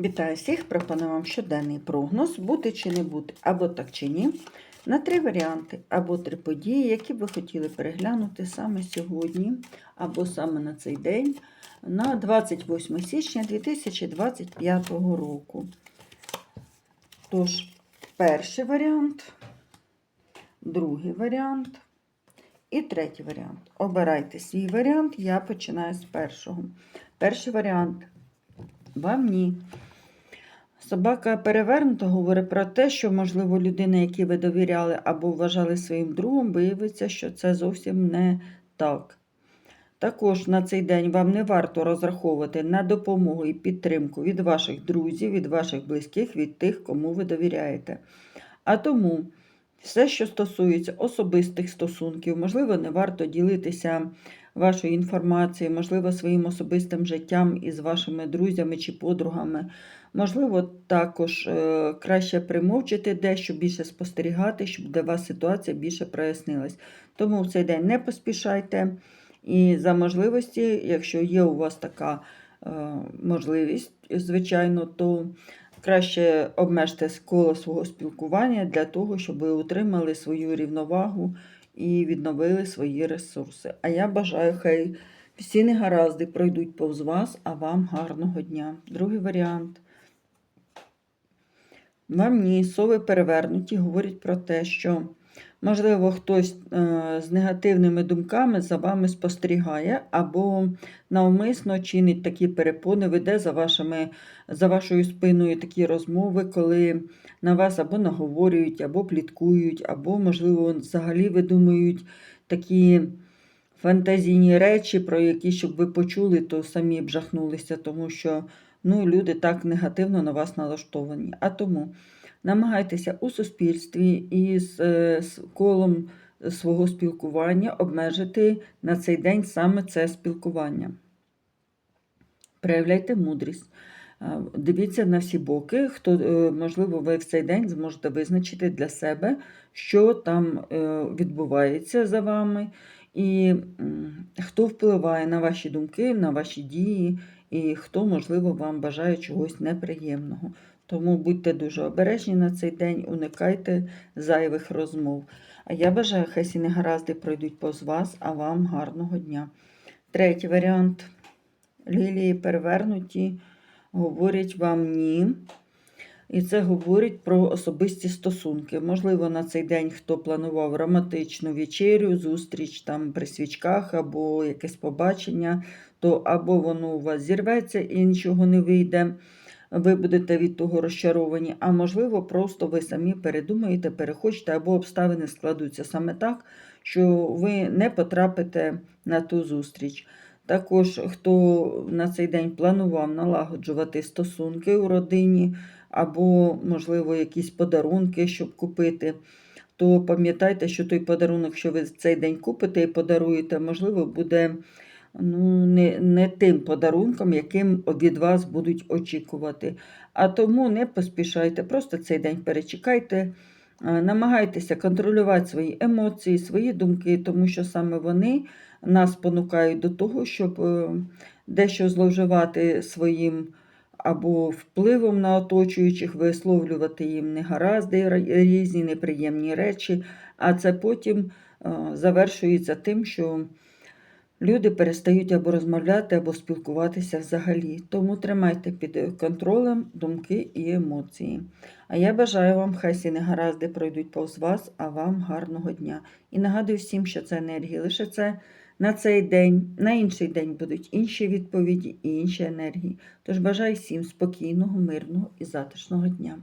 Вітаю всіх! Пропоную вам щоденний прогноз, бути чи не бути, або так чи ні, на три варіанти, або три події, які ви хотіли переглянути саме сьогодні, або саме на цей день, на 28 січня 2025 року. Тож, перший варіант, другий варіант і третій варіант. Обирайте свій варіант, я починаю з першого. Перший варіант. Вам ні. Собака перевернута говорить про те, що, можливо, людина, якій ви довіряли або вважали своїм другом, виявиться, що це зовсім не так. Також на цей день вам не варто розраховувати на допомогу і підтримку від ваших друзів, від ваших близьких, від тих, кому ви довіряєте. А тому все, що стосується особистих стосунків, можливо, не варто ділитися вашою інформацією, можливо, своїм особистим життям із вашими друзями чи подругами. Можливо, також е, краще примовчити дещо більше спостерігати, щоб для вас ситуація більше прояснилась. Тому в цей день не поспішайте. І за можливості, якщо є у вас така е, можливість, звичайно, то краще обмежте коло свого спілкування для того, щоб ви утримали свою рівновагу і відновили свої ресурси. А я бажаю, хай всі негаразди пройдуть повз вас, а вам гарного дня. Другий варіант. Вам ні, сови перевернуті, говорять про те, що, можливо, хтось е, з негативними думками за вами спостерігає, або навмисно чинить такі перепони, веде за, вашими, за вашою спиною такі розмови, коли на вас або наговорюють, або пліткують, або, можливо, взагалі видумують такі фантазійні речі, про які, щоб ви почули, то самі б жахнулися, тому що ну, люди так негативно на вас налаштовані. А тому намагайтеся у суспільстві і з, е, колом свого спілкування обмежити на цей день саме це спілкування. Проявляйте мудрість. Е, Дивіться на всі боки, хто, е, можливо, ви в цей день зможете визначити для себе, що там відбувається за вами, і хто впливає на ваші думки, на ваші дії, і хто, можливо, вам бажає чогось неприємного. Тому будьте дуже обережні на цей день, уникайте зайвих розмов. А я бажаю, хай всі негаразди пройдуть повз вас, а вам гарного дня. Третій варіант. Лілії перевернуті, говорять вам ні. І це говорить про особисті стосунки. Можливо, на цей день хто планував романтичну вечерю, зустріч там при свічках або якесь побачення, то або воно у вас зірветься і нічого не вийде. Ви будете від того розчаровані, а можливо, просто ви самі передумаєте, перехочете, або обставини складуться саме так, що ви не потрапите на ту зустріч. Також, хто на цей день планував налагоджувати стосунки у родині, або, можливо, якісь подарунки, щоб купити, то пам'ятайте, що той подарунок, що ви цей день купите і подаруєте, можливо, буде ну, не, не тим подарунком, яким від вас будуть очікувати. А тому не поспішайте, просто цей день перечекайте. Е, Намагайтеся контролювати свої емоції, свої думки, тому що саме вони нас понукають до того, щоб е, дещо зловживати своїм або впливом на оточуючих, висловлювати їм негаразди, різні неприємні речі, а це потім е, завершується тим, що люди перестають або розмовляти, або спілкуватися взагалі. Тому тримайте під контролем думки і емоції. А я бажаю вам, хай всі негаразди пройдуть повз вас, а вам гарного дня. І нагадую всім, що це енергія лише це на цей день, на інший день будуть інші відповіді і інші енергії. Тож бажаю всім спокійного, мирного і затишного дня.